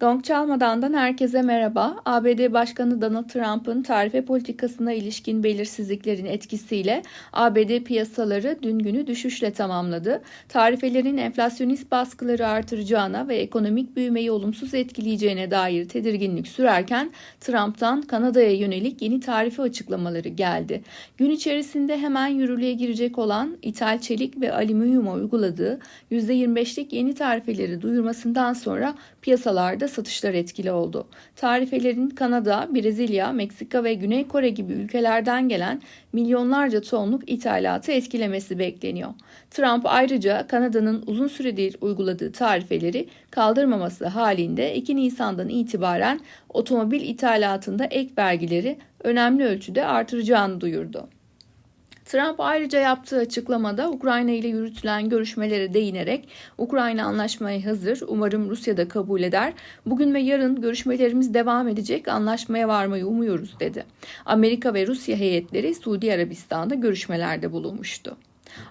Gong çalmadandan herkese merhaba. ABD Başkanı Donald Trump'ın tarife politikasına ilişkin belirsizliklerin etkisiyle ABD piyasaları dün günü düşüşle tamamladı. Tarifelerin enflasyonist baskıları artıracağına ve ekonomik büyümeyi olumsuz etkileyeceğine dair tedirginlik sürerken Trump'tan Kanada'ya yönelik yeni tarife açıklamaları geldi. Gün içerisinde hemen yürürlüğe girecek olan ithal çelik ve alüminyuma uyguladığı %25'lik yeni tarifeleri duyurmasından sonra piyasalarda satışlar etkili oldu. Tarifelerin Kanada, Brezilya, Meksika ve Güney Kore gibi ülkelerden gelen milyonlarca tonluk ithalatı etkilemesi bekleniyor. Trump ayrıca Kanada'nın uzun süredir uyguladığı tarifeleri kaldırmaması halinde 2 Nisan'dan itibaren otomobil ithalatında ek vergileri önemli ölçüde artıracağını duyurdu. Trump ayrıca yaptığı açıklamada Ukrayna ile yürütülen görüşmelere değinerek Ukrayna anlaşmaya hazır, umarım Rusya da kabul eder. Bugün ve yarın görüşmelerimiz devam edecek, anlaşmaya varmayı umuyoruz dedi. Amerika ve Rusya heyetleri Suudi Arabistan'da görüşmelerde bulunmuştu.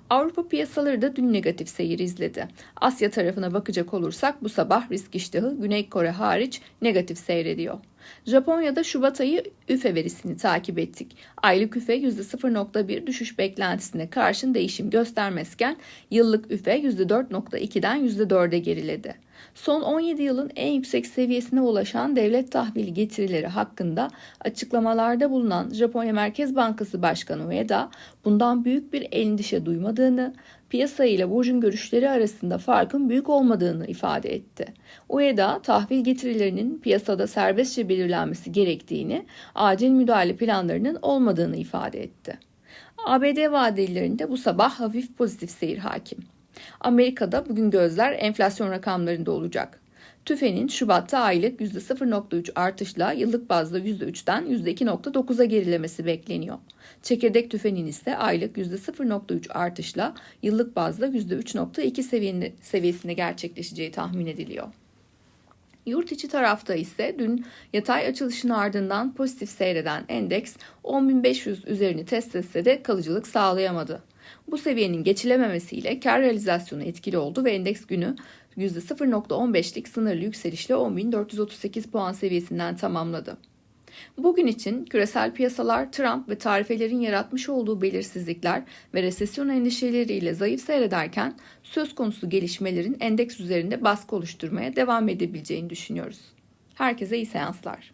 Avrupa piyasaları da dün negatif seyir izledi. Asya tarafına bakacak olursak bu sabah risk iştahı Güney Kore hariç negatif seyrediyor. Japonya'da Şubat ayı üfe verisini takip ettik. Aylık üfe %0.1 düşüş beklentisine karşın değişim göstermezken yıllık üfe %4.2'den %4'e geriledi. Son 17 yılın en yüksek seviyesine ulaşan devlet tahvili getirileri hakkında açıklamalarda bulunan Japonya Merkez Bankası Başkanı Ueda bundan büyük bir endişe duymadığını, piyasa ile burcun görüşleri arasında farkın büyük olmadığını ifade etti. Ueda tahvil getirilerinin piyasada serbestçe belirlenmesi gerektiğini, acil müdahale planlarının olmadığını ifade etti. ABD vadelerinde bu sabah hafif pozitif seyir hakim. Amerika'da bugün gözler enflasyon rakamlarında olacak. TÜFE'nin Şubat'ta aylık %0.3 artışla yıllık bazda %3'ten %2.9'a gerilemesi bekleniyor. Çekirdek tüfenin ise aylık %0.3 artışla yıllık bazda %3.2 seviyesinde gerçekleşeceği tahmin ediliyor. Yurt içi tarafta ise dün yatay açılışın ardından pozitif seyreden endeks 10.500 üzerini test etse de kalıcılık sağlayamadı. Bu seviyenin geçilememesiyle kar realizasyonu etkili oldu ve endeks günü %0.15'lik sınırlı yükselişle 10.438 puan seviyesinden tamamladı. Bugün için küresel piyasalar Trump ve tarifelerin yaratmış olduğu belirsizlikler ve resesyon endişeleriyle zayıf seyrederken söz konusu gelişmelerin endeks üzerinde baskı oluşturmaya devam edebileceğini düşünüyoruz. Herkese iyi seanslar.